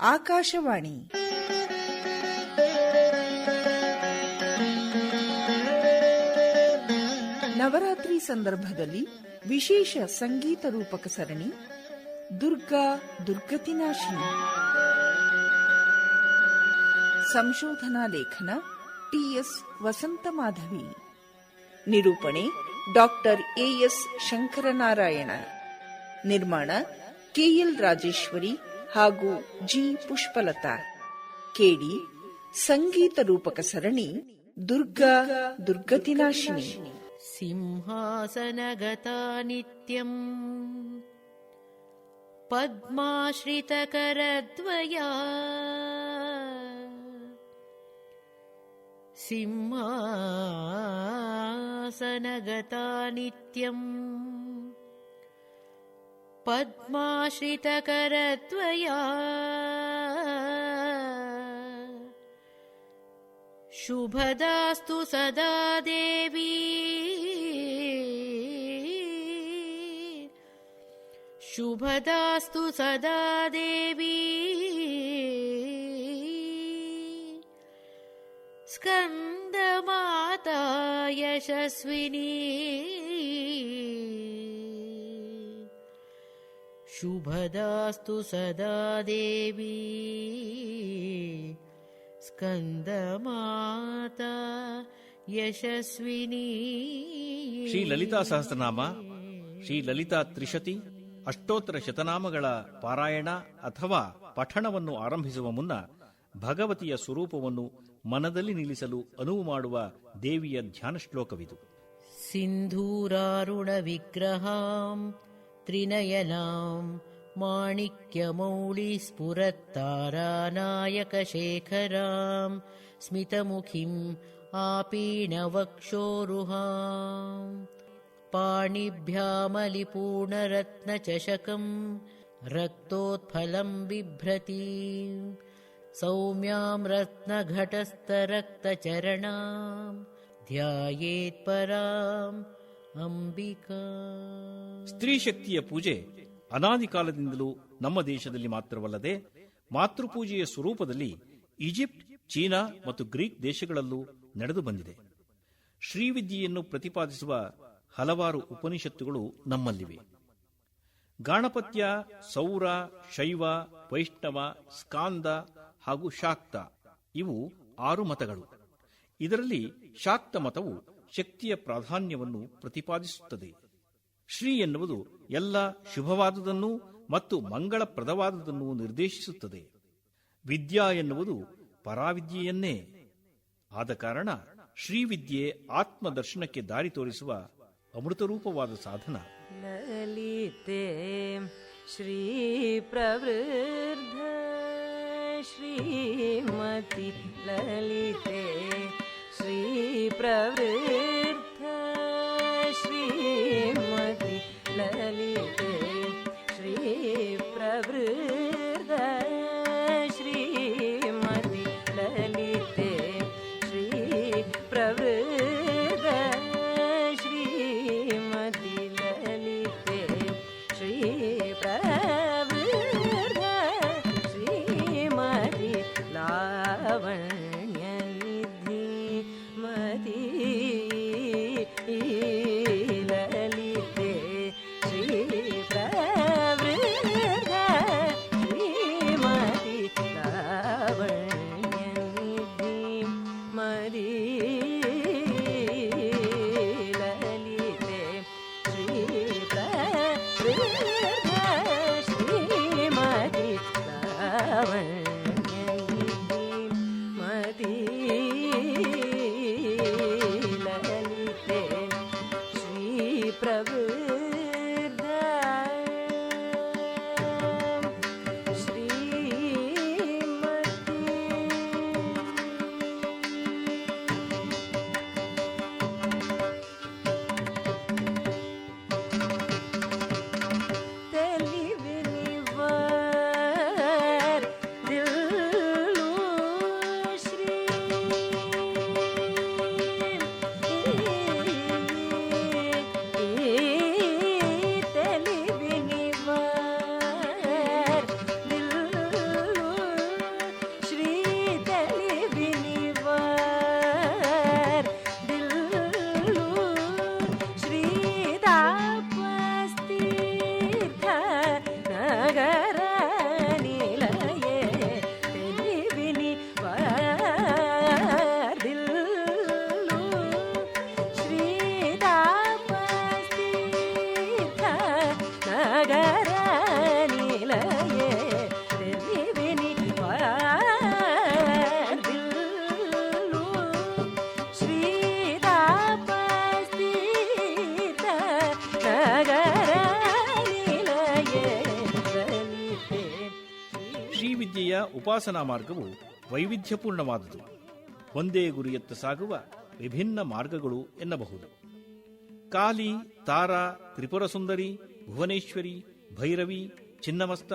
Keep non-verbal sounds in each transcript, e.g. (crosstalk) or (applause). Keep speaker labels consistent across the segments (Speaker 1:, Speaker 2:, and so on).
Speaker 1: ಆಕಾಶವಾಣಿ. ನವರಾತ್ರಿ ಸಂದರ್ಭದಲ್ಲಿ ವಿಶೇಷ ಸಂಗೀತ ರೂಪಕ ಸರಣಿ, ದುರ್ಗಾ ದುರ್ಗತಿನಾಶಿನಿ. ಸಂಶೋಧನಾ ಲೇಖನ ಟಿಎಸ್ ವಸಂತ ಮಾಧವಿ. ನಿರೂಪಣೆ ಡಾಕ್ಟರ್ ಎಎಸ್ ಶಂಕರನಾರಾಯಣ. ನಿರ್ಮಾಣ ಕೆಎಲ್ ರಾಜೇಶ್ವರಿ. ಹಾಗೂ ಜಿ ಪುಷ್ಪಲತಾ ಕೇಳಿ ಸಂಗೀತ ರೂಪಕ ಸರಣಿ ದುರ್ಗಾ ದುರ್ಗತಿನಾಶಿನಿ
Speaker 2: सिंहासनगता नित्यम् पद्माश्रितकरद्वया सिंहासनगता नित्यम् पद्माश्रितकरद्वया। शुभदास्तु सदा देवी। शुभदास्तु सदा देवी। स्कन्दमाता यशस्विनी शुभदास्तु सदा देवी स्कन्दमाता यशस्विनी
Speaker 3: ಶ್ರೀ ಲಲಿತಾ ಸಹಸ್ರನಾಮ ಶ್ರೀ ಲಲಿತಾ ತ್ರಿಶತಿ ಅಷ್ಟೋತ್ತರ ಶತನಾಮಗಳ ಪಾರಾಯಣ ಅಥವಾ ಪಠಣವನ್ನು ಆರಂಭಿಸುವ ಮುನ್ನ ಭಗವತಿಯ ಸ್ವರೂಪವನ್ನು ಮನದಲ್ಲಿ ನಿಲ್ಲಿಸಲು ಅನುವು ಮಾಡುವ ದೇವಿಯ ಧ್ಯಾನ ಶ್ಲೋಕವಿದು
Speaker 2: सिन्धूरारुणविग्रहाम् त्रिनयनाम् माणिक्यमौलिस्फुरत्तारानायकशेखरां स्मितमुखीम् आपीणवक्षोरुहा पाणिभ्यामलिपूर्णरत्नचषकम् रक्तोत्फलम् बिभ्रती सौम्याम् रत्नघटस्थरक्तचरणाम् ध्यायेत्पराम् ಅಂಬಿಕಾ.
Speaker 3: ಸ್ತ್ರೀ ಶಕ್ತಿಯ ಪೂಜೆ ಅನಾದಿ ಕಾಲದಿಂದಲೂ ನಮ್ಮ ದೇಶದಲ್ಲಿ ಮಾತ್ರವಲ್ಲದೆ ಮಾತೃಪೂಜೆಯ ಸ್ವರೂಪದಲ್ಲಿ ಈಜಿಪ್ಟ್, ಚೀನಾ ಮತ್ತು ಗ್ರೀಕ್ ದೇಶಗಳಲ್ಲೂ ನಡೆದು ಬಂದಿದೆ. ಶ್ರೀವಿದ್ಯೆಯನ್ನು ಪ್ರತಿಪಾದಿಸುವ ಹಲವಾರು ಉಪನಿಷತ್ತುಗಳು ನಮ್ಮಲ್ಲಿವೆ. ಗಾಣಪತ್ಯ, ಸೌರ, ಶೈವ, ವೈಷ್ಣವ, ಸ್ಕಾಂದ ಹಾಗೂ ಶಾಕ್ತ ಇವು ಆರು ಮತಗಳು. ಇದರಲ್ಲಿ ಶಾಕ್ತ ಮತವು ಶಕ್ತಿಯ ಪ್ರಾಧಾನ್ಯವನ್ನು ಪ್ರತಿಪಾದಿಸುತ್ತದೆ. ಶ್ರೀ ಎನ್ನುವುದು ಎಲ್ಲ ಶುಭವಾದದನ್ನು ಮತ್ತು ಮಂಗಳಪ್ರದವಾದುದನ್ನು ನಿರ್ದೇಶಿಸುತ್ತದೆ. ವಿದ್ಯಾ ಎನ್ನುವುದು ಪರಾವಿದ್ಯೆಯನ್ನೇ. ಆದ ಕಾರಣ ಶ್ರೀವಿದ್ಯೆ ಆತ್ಮದರ್ಶನಕ್ಕೆ ದಾರಿ ತೋರಿಸುವ ಅಮೃತರೂಪವಾದ ಸಾಧನ.
Speaker 4: ಲಲಿತೆ ಶ್ರೀ ಪ್ರವೃದ್ಧ ಶ್ರೀಮತಿ ಲಲಿತೆ ಶ್ರೀ ಪ್ರವೃದ್ಧ Hey, (laughs)
Speaker 3: ಉಪಾಸನಾ ಮಾರ್ಗವು ವೈವಿಧ್ಯಪೂರ್ಣವಾದುದು. ಒಂದೇ ಗುರಿಯತ್ತ ಸಾಗುವ ವಿಭಿನ್ನ ಮಾರ್ಗಗಳು ಎನ್ನಬಹುದು. ಕಾಲಿ, ತಾರಾ ತ್ರಿಪುರ ಸುಂದರಿ ಭುವನೇಶ್ವರಿ, ಭೈರವಿ, ಚಿನ್ನಮಸ್ತ,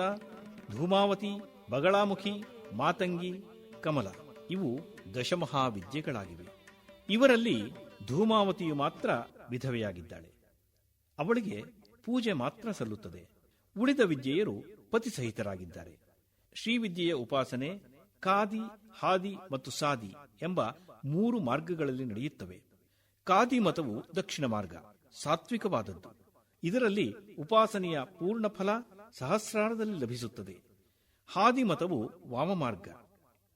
Speaker 3: ಧೂಮಾವತಿ, ಬಗಳಾಮುಖಿ, ಮಾತಂಗಿ, ಕಮಲ ಇವು ದಶಮಹಾವಿದ್ಯೆಗಳಾಗಿವೆ. ಇವರಲ್ಲಿ ಧೂಮಾವತಿಯು ಮಾತ್ರ ವಿಧವೆಯಾಗಿದ್ದಾಳೆ. ಅವಳಿಗೆ ಪೂಜೆ ಮಾತ್ರ ಸಲ್ಲುತ್ತದೆ. ಉಳಿದ ವಿದ್ಯೆಯರು ಪತಿಸಹಿತರಾಗಿದ್ದಾರೆ. ಶ್ರೀವಿದ್ಯೆಯ ಉಪಾಸನೆ ಕಾದಿ ಹಾದಿ ಮತ್ತು ಸಾದಿ ಎಂಬ ಮೂರು ಮಾರ್ಗಗಳಲ್ಲಿ ನಡೆಯುತ್ತವೆ. ಕಾದಿ ಮತವು ದಕ್ಷಿಣ ಮಾರ್ಗ, ಸಾತ್ವಿಕವಾದದ್ದು. ಇದರಲ್ಲಿ ಉಪಾಸನೆಯ ಪೂರ್ಣ ಫಲ ಸಹಸ್ರಾರದಲ್ಲಿ ಲಭಿಸುತ್ತದೆ. ಹಾದಿ ಮತವು ವಾಮಮಾರ್ಗ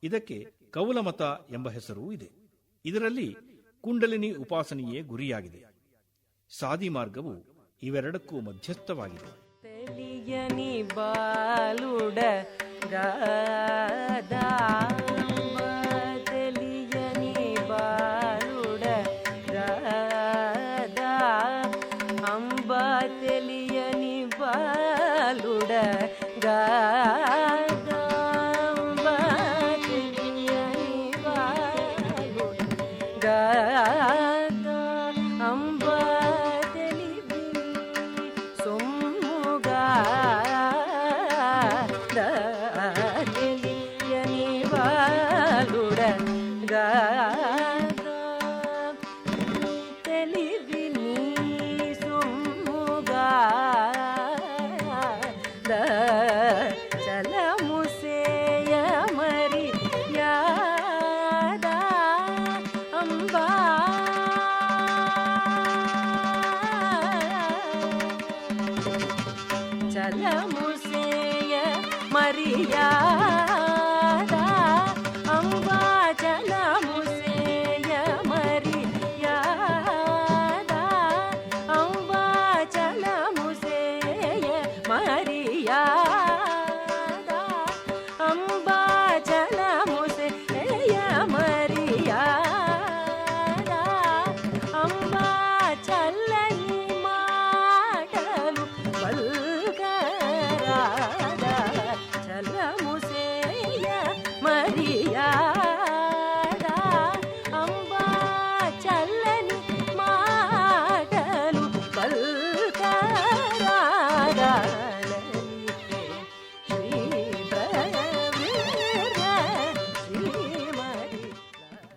Speaker 3: ಇದಕ್ಕೆ ಕೌಲಮತ ಎಂಬ ಹೆಸರೂ ಇದೆ. ಇದರಲ್ಲಿ ಕುಂಡಲಿನಿ ಉಪಾಸನೆಯೇ ಗುರಿಯಾಗಿದೆ. ಸಾದಿ ಮಾರ್ಗವು ಇವೆರಡಕ್ಕೂ ಮಧ್ಯಸ್ಥವಾಗಿದೆ.
Speaker 4: God. Maria Murcinha, Maria.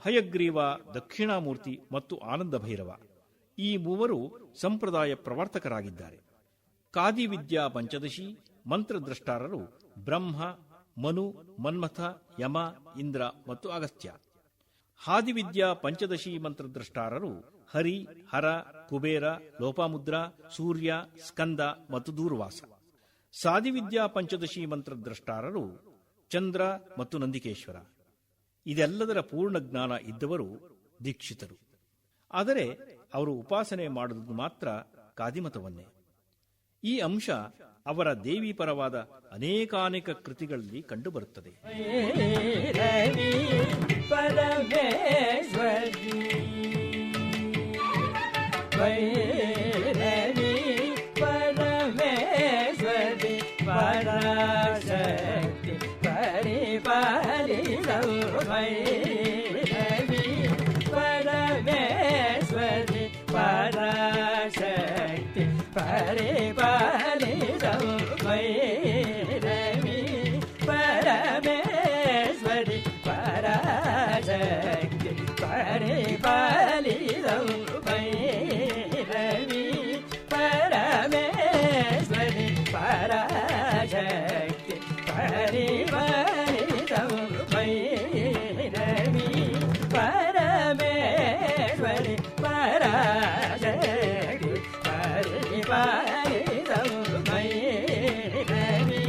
Speaker 3: Hayagriva, Dakshinamurthy ಮತ್ತು ಆನಂದ ಭೈರವ ಈ ಮೂವರು ಸಂಪ್ರದಾಯ ಪ್ರವರ್ತಕರಾಗಿದ್ದಾರೆ. ಕಾದಿ ವಿದ್ಯಾ ಪಂಚದಶಿ, ಮಂತ್ರದ್ರಷ್ಟಾರರು ಬ್ರಹ್ಮ, ಮನು, ಮನ್ಮಥ, ಯಮ, ಇಂದ್ರ ಮತ್ತು ಅಗಸ್ತ್ಯ. ಹಾದಿವಿದ್ಯಾ ಪಂಚದಶಿ ಮಂತ್ರದ್ರಷ್ಟಾರರು ಹರಿ, ಹರ, ಕುಬೇರ, ಲೋಪಾಮುದ್ರ, ಸೂರ್ಯ, ಸ್ಕಂದ ಮತ್ತು ದೂರ್ವಾಸ. ಸಾದಿವಿದ್ಯಾ ಪಂಚದಶಿ ಮಂತ್ರದ್ರಷ್ಟಾರರು ಚಂದ್ರ ಮತ್ತು ನಂದಿಕೇಶ್ವರ. ಇದೆಲ್ಲದರ ಪೂರ್ಣ ಜ್ಞಾನ ಇದ್ದವರು ದೀಕ್ಷಿತರು. ಆದರೆ ಅವರು ಉಪಾಸನೆ ಮಾಡುವುದು ಮಾತ್ರ ಕಾದಿಮತವನ್ನೇ. ಈ ಅಂಶ ಅವರ ದೇವಿ ಪರವಾದ ಅನೇಕಾನೇಕ ಕೃತಿಗಳಲ್ಲಿ ಕಂಡುಬರುತ್ತದೆ.
Speaker 4: ಪರಿಪಾಲಿಸೌ ಭೈರವಿ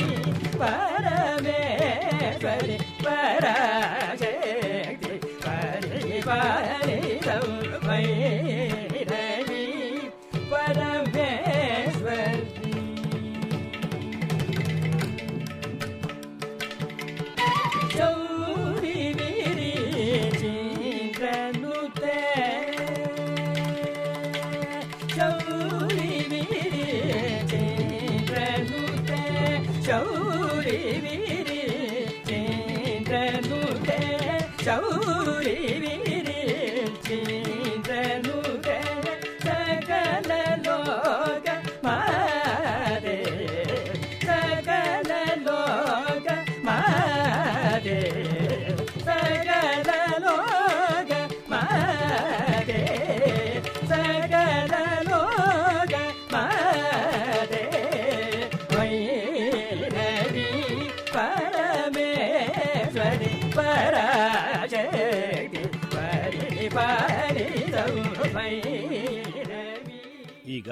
Speaker 3: ಈಗ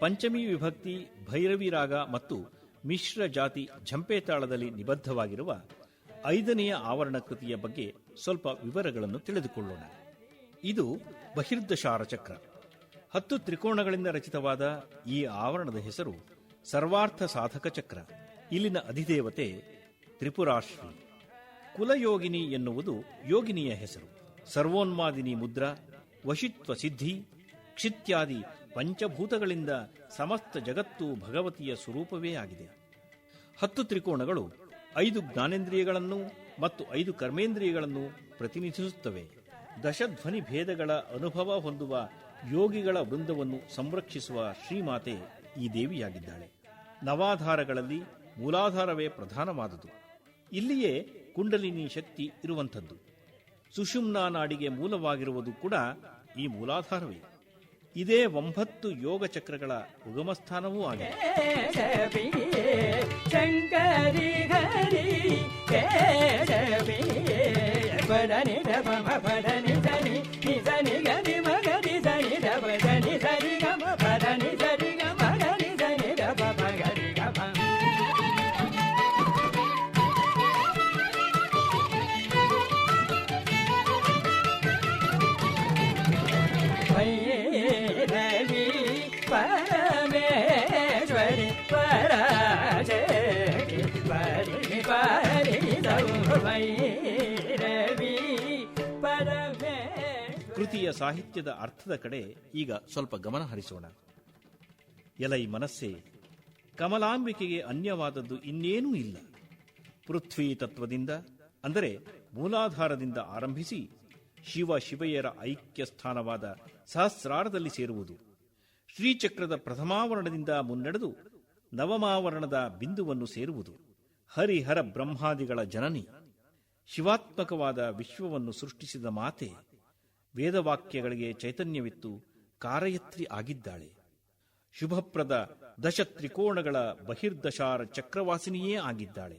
Speaker 3: ಪಂಚಮಿ ವಿಭಕ್ತಿ ಭೈರವಿ ರಾಗ ಮತ್ತು ಮಿಶ್ರ ಜಾತಿ ಝಂಪೆ ತಾಳದಲ್ಲಿ ನಿಬದ್ಧವಾಗಿರುವ ಐದನೆಯ ಆವರಣ ಕೃತಿಯ ಬಗ್ಗೆ ಸ್ವಲ್ಪ ವಿವರಗಳನ್ನು ತಿಳಿದುಕೊಳ್ಳೋಣ. ಇದು ಬಹಿರ್ದಶಾರ ಚಕ್ರ. ಹತ್ತು ತ್ರಿಕೋಣಗಳಿಂದ ರಚಿತವಾದ ಈ ಆವರಣದ ಹೆಸರು ಸರ್ವಾರ್ಥ ಸಾಧಕ ಚಕ್ರ. ಇಲ್ಲಿನ ಅಧಿದೇವತೆ ತ್ರಿಪುರಾಶ್ರೀ ಕುಲಯೋಗಿನಿ ಎನ್ನುವುದು ಯೋಗಿನಿಯ ಹೆಸರು. ಸರ್ವೋನ್ಮಾದಿನಿ ಮುದ್ರ, ವಶಿತ್ವ ಸಿದ್ಧಿ, ಕ್ಷಿತ್ಯಾದಿ ಪಂಚಭೂತಗಳಿಂದ ಸಮಸ್ತ ಜಗತ್ತು ಭಗವತಿಯ ಸ್ವರೂಪವೇ ಆಗಿದೆ. ಹತ್ತು ತ್ರಿಕೋಣಗಳು ಐದು ಜ್ಞಾನೇಂದ್ರಿಯಗಳನ್ನು ಮತ್ತು ಐದು ಕರ್ಮೇಂದ್ರಿಯಗಳನ್ನು ಪ್ರತಿನಿಧಿಸುತ್ತವೆ. ದಶಧ್ವನಿ ಭೇದಗಳ ಅನುಭವ ಹೊಂದುವ ಯೋಗಿಗಳ ವೃಂದವನ್ನು ಸಂರಕ್ಷಿಸುವ ಶ್ರೀಮಾತೆ ಈ ದೇವಿಯಾಗಿದ್ದಾಳೆ. ನವಾಧಾರಗಳಲ್ಲಿ ಮೂಲಾಧಾರವೇ ಪ್ರಧಾನವಾದುದು ಇಲ್ಲಿಯೇ ಕುಂಡಲಿನಿ ಶಕ್ತಿ ಇರುವಂಥದ್ದು. ಸುಷುಮ್ನಾ ನಾಡಿಗೆ ಮೂಲವಾಗಿರುವುದು ಕೂಡ ಈ ಮೂಲಾಧಾರವೇ. ಇದೇ ಒಂಬತ್ತು ಯೋಗ ಚಕ್ರಗಳ ಉಗಮ ಸ್ಥಾನವೂ ಆಗಿದೆ.
Speaker 4: ಕೇಶವಿಯೇ ಶಂಕರಿ
Speaker 3: ಸಾಹಿತ್ಯದ ಅರ್ಥದ ಕಡೆ ಈಗ ಸ್ವಲ್ಪ ಗಮನ ಹರಿಸೋಣ. ಎಲೈ ಮನಸ್ಸೇ, ಕಮಲಾಂಬಿಕೆಗೆ ಅನ್ಯವಾದದ್ದು ಇನ್ನೇನೂ ಇಲ್ಲ. ಪೃಥ್ವಿ ತತ್ವದಿಂದ, ಅಂದರೆ ಮೂಲಾಧಾರದಿಂದ ಆರಂಭಿಸಿ ಶಿವ ಶಿವೆಯರ ಐಕ್ಯ ಸ್ಥಾನವಾದ ಸಹಸ್ರಾರದಲ್ಲಿ ಸೇರುವುದು. ಶ್ರೀಚಕ್ರದ ಪ್ರಥಮಾವರಣದಿಂದ ಮುನ್ನಡೆದು ನವಮಾವರಣದ ಬಿಂದುವನ್ನು ಸೇರುವುದು. ಹರಿಹರ ಬ್ರಹ್ಮಾದಿಗಳ ಜನನಿ, ಶಿವಾತ್ಮಕವಾದ ವಿಶ್ವವನ್ನು ಸೃಷ್ಟಿಸಿದ ಮಾತೆ. ವೇದವಾಕ್ಯಗಳಿಗೆ ಚೈತನ್ಯವಿತ್ತು, ಕಾರಯತ್ರಿ ಆಗಿದ್ದಾಳೆ. ಶುಭಪ್ರದ ದಶ ತ್ರಿಕೋಣಗಳ ಬಹಿರ್ದಶಾರ ಚಕ್ರವಾಸಿನಿಯೇ ಆಗಿದ್ದಾಳೆ.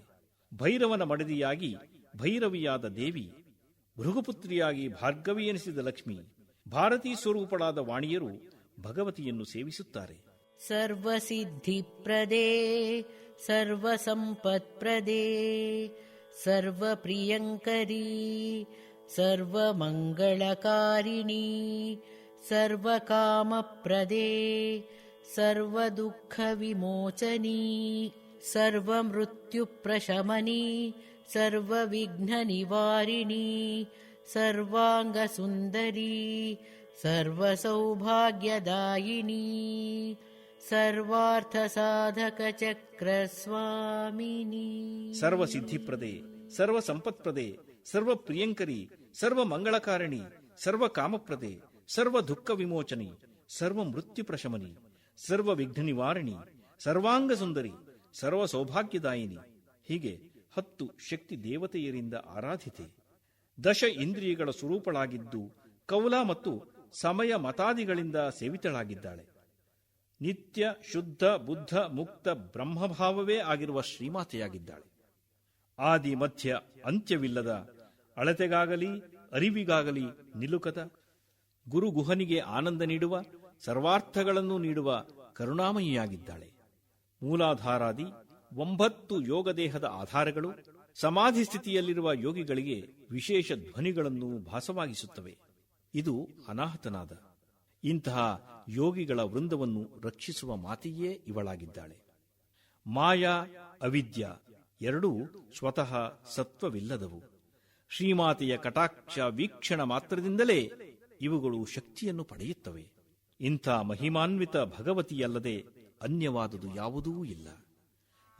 Speaker 3: ಭೈರವನ ಮಡದಿಯಾಗಿ ಭೈರವಿಯಾದ ದೇವಿ, ಭೃಗುಪುತ್ರಿಯಾಗಿ ಭಾರ್ಗವಿ ಎನಿಸಿದ ಲಕ್ಷ್ಮಿ, ಭಾರತೀ ಸ್ವರೂಪಳಾದ ವಾಣಿಯರು ಭಗವತಿಯನ್ನು ಸೇವಿಸುತ್ತಾರೆ.
Speaker 2: ಸರ್ವಸಿದ್ಧಿಪ್ರದೆ ಸರ್ವ ಸಂಪತ್ ಪ್ರದೆ ಸರ್ವ ಪ್ರಿಯಂಕರಿ सर्वमङ्गलकारिणी सर्वकामप्रदे सर्वदुःखविमोचनी सर्वमृत्युप्रशमनी सर्वविघ्ननिवारिणी सर्वाङ्गसुन्दरी सर्वसौभाग्यदायिनी सर्वार्थसाधकचक्रस्वामिनी।
Speaker 3: सर्वसिद्धिप्रदे सर्वसम्पत्प्रदे ಸರ್ವ ಪ್ರಿಯಂಕರಿ, ಸರ್ವ ಮಂಗಳಕಾರಣಿ, ಸರ್ವ ಕಾಮಪ್ರದೆ, ಸರ್ವ ದುಃಖ ವಿಮೋಚನಿ, ಸರ್ವ ಮೃತ್ಯು ಪ್ರಶಮನಿ, ಸರ್ವ ವಿಘ್ನ ನಿವಾರಣಿ, ಸರ್ವಾಂಗ ಸುಂದರಿ, ಸರ್ವ ಸೌಭಾಗ್ಯದಾಯಿನಿ. ಹೀಗೆ ಹತ್ತು ಶಕ್ತಿ ದೇವತೆಯರಿಂದ ಆರಾಧಿತೆ. ದಶ ಇಂದ್ರಿಯಗಳ ಸ್ವರೂಪಳಾಗಿದ್ದು ಕೌಲ ಮತ್ತು ಸಮಯ ಮತಾದಿಗಳಿಂದ ಸೇವಿತಳಾಗಿದ್ದಾಳೆ. ನಿತ್ಯ ಶುದ್ಧ ಬುದ್ಧ ಮುಕ್ತ ಬ್ರಹ್ಮಭಾವವೇ ಆಗಿರುವ ಶ್ರೀಮಾತೆಯಾಗಿದ್ದಾಳೆ. ಆದಿ ಮಧ್ಯ ಅಂತ್ಯವಿಲ್ಲದ ಅಳತೆಗಾಗಲಿ, ಅರಿವಿಗಾಗಲಿ ನಿಲುಕದ, ಗುರುಗುಹನಿಗೆ ಆನಂದ ನೀಡುವ, ಸರ್ವಾರ್ಥಗಳನ್ನು ನೀಡುವ ಕರುಣಾಮಯಿಯಾಗಿದ್ದಾಳೆ. ಮೂಲಾಧಾರಾದಿ ಒಂಬತ್ತು ಯೋಗದೇಹದ ಆಧಾರಗಳು ಸಮಾಧಿ ಸ್ಥಿತಿಯಲ್ಲಿರುವ ಯೋಗಿಗಳಿಗೆ ವಿಶೇಷ ಧ್ವನಿಗಳನ್ನು ಭಾಸವಾಗಿಸುತ್ತವೆ. ಇದು ಅನಾಹತನಾದ. ಇಂತಹ ಯೋಗಿಗಳ ವೃಂದವನ್ನು ರಕ್ಷಿಸುವ ಮಾತೆಯೇ ಇವಳಾಗಿದ್ದಾಳೆ. ಮಾಯಾ, ಅವಿದ್ಯ ಎರಡೂ ಸ್ವತಃ ಸತ್ವವಿಲ್ಲದವು. ಶ್ರೀಮಾತೆಯ ಕಟಾಕ್ಷ ವೀಕ್ಷಣ ಮಾತ್ರದಿಂದಲೇ ಇವುಗಳು ಶಕ್ತಿಯನ್ನು ಪಡೆಯುತ್ತವೆ. ಇಂಥ ಮಹಿಮಾನ್ವಿತ ಭಗವತಿಯಲ್ಲದೆ ಅನ್ಯವಾದುದು ಯಾವುದೂ ಇಲ್ಲ.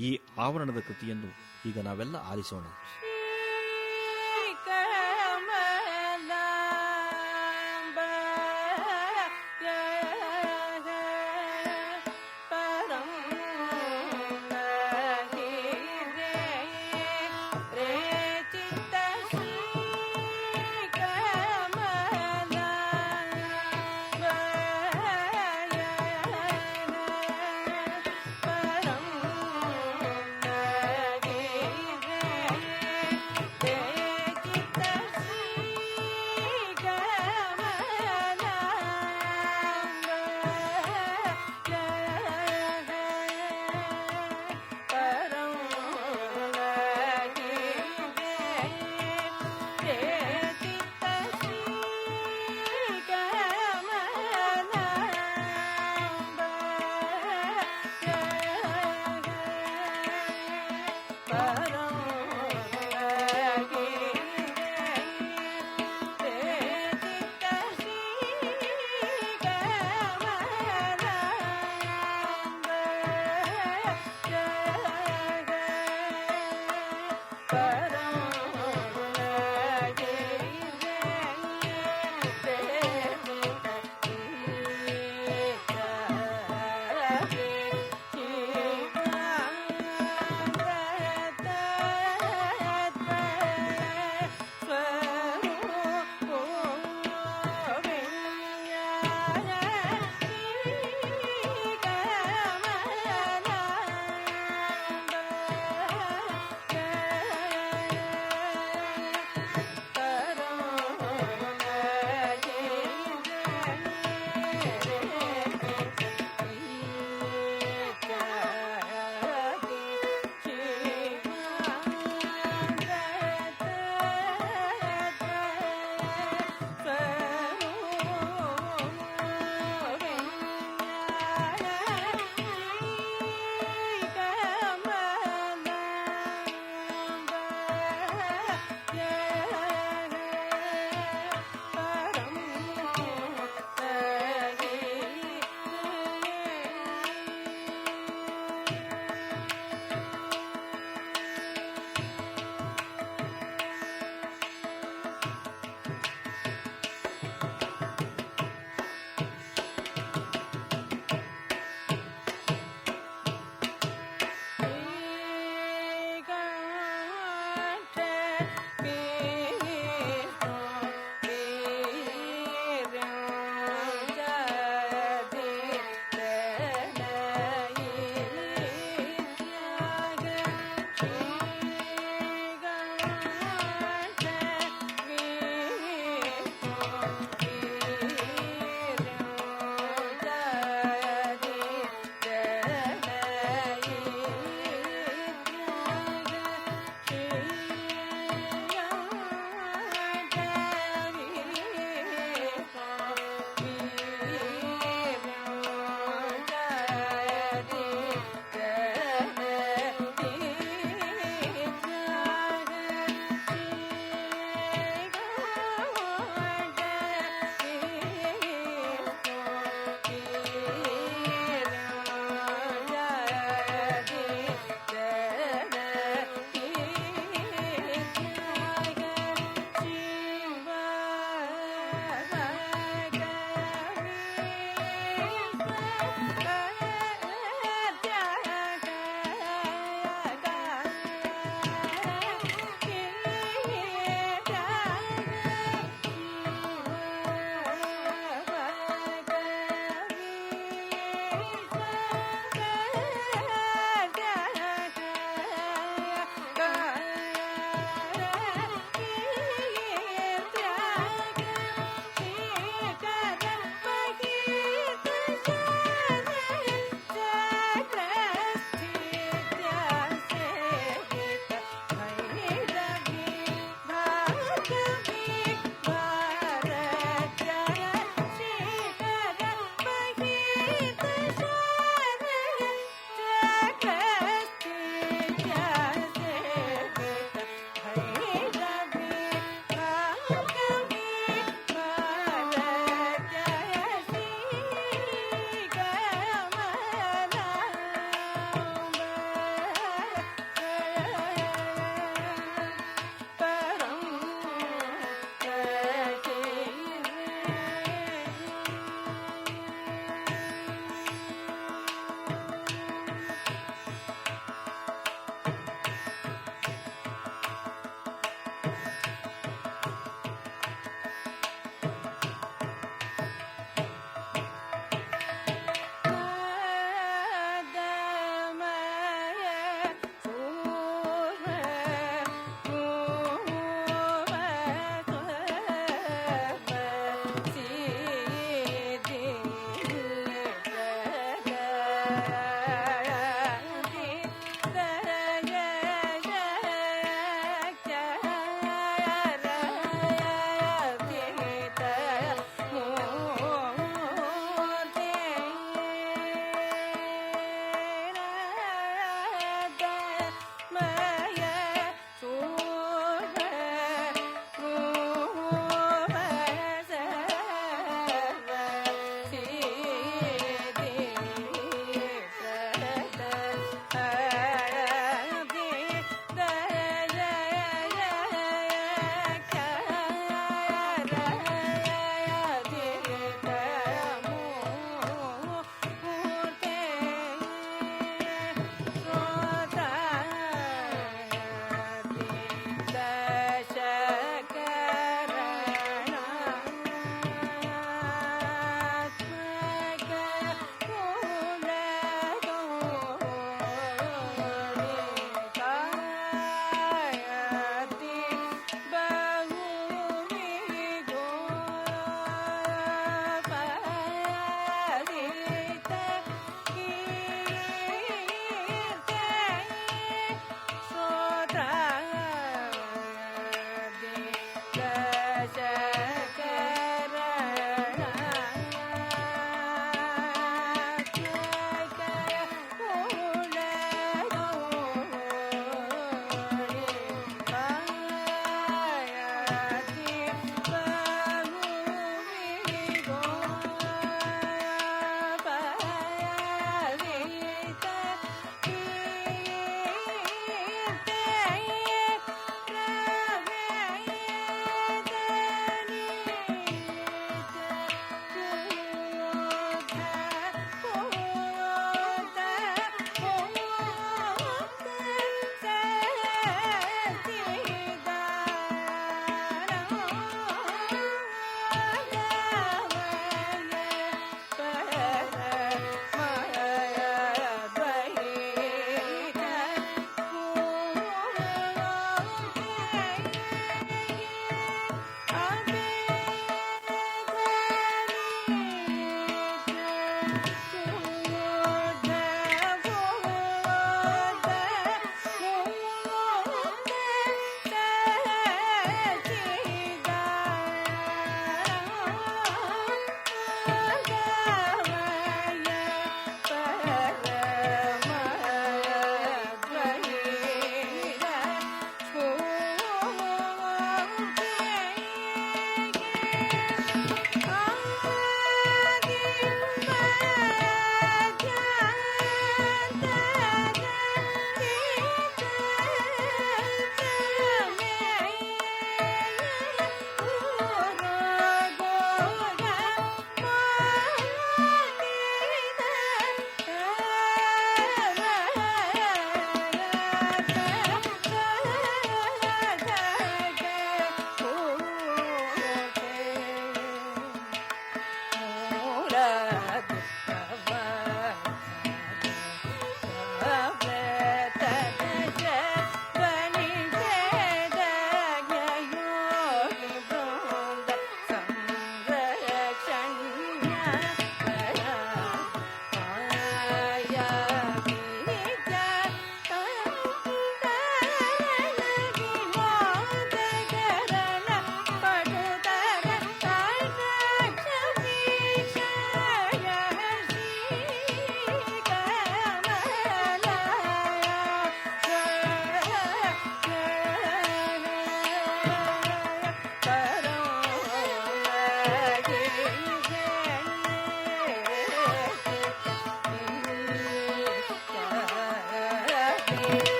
Speaker 3: ಈ ಆವರಣದ ಕೃತಿಯನ್ನು ಈಗ ನಾವೆಲ್ಲ ಆಲಿಸೋಣ.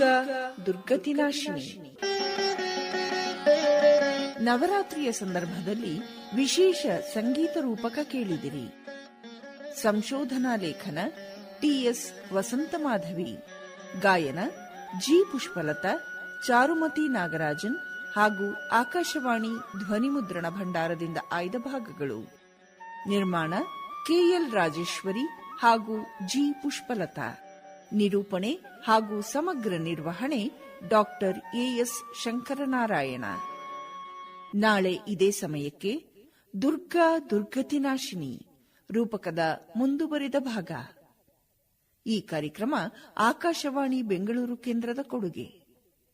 Speaker 1: ದುರ್ಗಾ ದುರ್ಗತಿನಾಶಿನಿ ನವರಾತ್ರಿಯ ಸಂದರ್ಭದಲ್ಲಿ ವಿಶೇಷ ಸಂಗೀತ ರೂಪಕ ಕೇಳಿದಿರಿ. ಸಂಶೋಧನಾ ಲೇಖನ ಟಿಎಸ್ ವಸಂತ ಮಾಧವಿ ಗಾಯನ ಜಿ. ಪುಷ್ಪಲತಾ, ಚಾರುಮತಿ ನಾಗರಾಜನ್ ಹಾಗೂ ಆಕಾಶವಾಣಿ ಧ್ವನಿಮುದ್ರಣ ಭಂಡಾರದಿಂದ ಆಯ್ದ ಭಾಗಗಳು. ನಿರ್ಮಾಣ ಕೆಎಲ್ ರಾಜೇಶ್ವರಿ ಹಾಗೂ ಜಿ. ಪುಷ್ಪಲತಾ. ನಿರೂಪಣೆ ಹಾಗೂ ಸಮಗ್ರ ನಿರ್ವಹಣೆ ಡಾಕ್ಟರ್ ಎಎಸ್ ಶಂಕರನಾರಾಯಣ. ನಾಳೆ ಇದೇ ಸಮಯಕ್ಕೆ ದುರ್ಗಾ ದುರ್ಗತಿನಾಶಿನಿ ರೂಪಕದ ಮುಂದುವರಿದ ಭಾಗ. ಈ ಕಾರ್ಯಕ್ರಮ ಆಕಾಶವಾಣಿ ಬೆಂಗಳೂರು ಕೇಂದ್ರದ ಕೊಡುಗೆ.